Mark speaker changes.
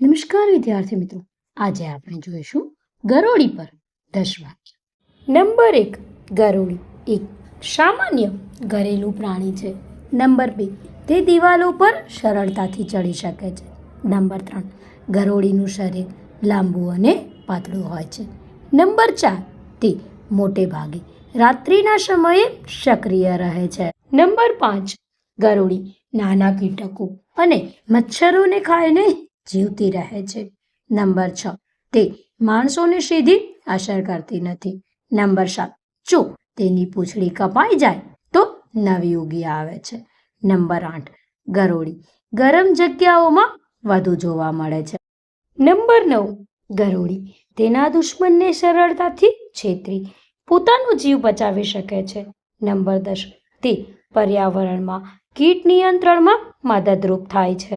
Speaker 1: નમસ્કાર, વિદ્યાર્થી મિત્રો. આજે આપણે જોઈશું ગરોળી પર દસ વાક્ય. નંબર એક, ગરોળી. એક સામાન્ય ઘરેલું પ્રાણી છે. નંબર બે, તે દિવાલો પર સરળતાથી ચડી શકે છે. નંબર ત્રણ, ગરોળીનું શરીર લાંબુ અને પાતળું હોય છે. નંબર ચાર, તે મોટે ભાગે રાત્રિના સમયે સક્રિય રહે છે. નંબર પાંચ, ગરોળી નાના કીટકો અને મચ્છરોને ખાઈને જીવતી રહે છે. નંબર છ. તે માણસોને સીધી અસર કરતી નથી. નંબર સાત. જો તેની પૂંછડી કપાઈ જાય, તો નવી ઉગી આવે છે. નંબર આઠ. ગરોળી. ગરમ જગ્યાઓમાં વધુ જોવા મળે છે. નંબર નવ. ગરોળી. તેના દુશ્મનને સરળતાથી છેતરી, પોતાનો જીવ બચાવી શકે છે. નંબર દસ. તે પર્યાવરણમાં કીટ નિયંત્રણમાં મદદરૂપ થાય છે.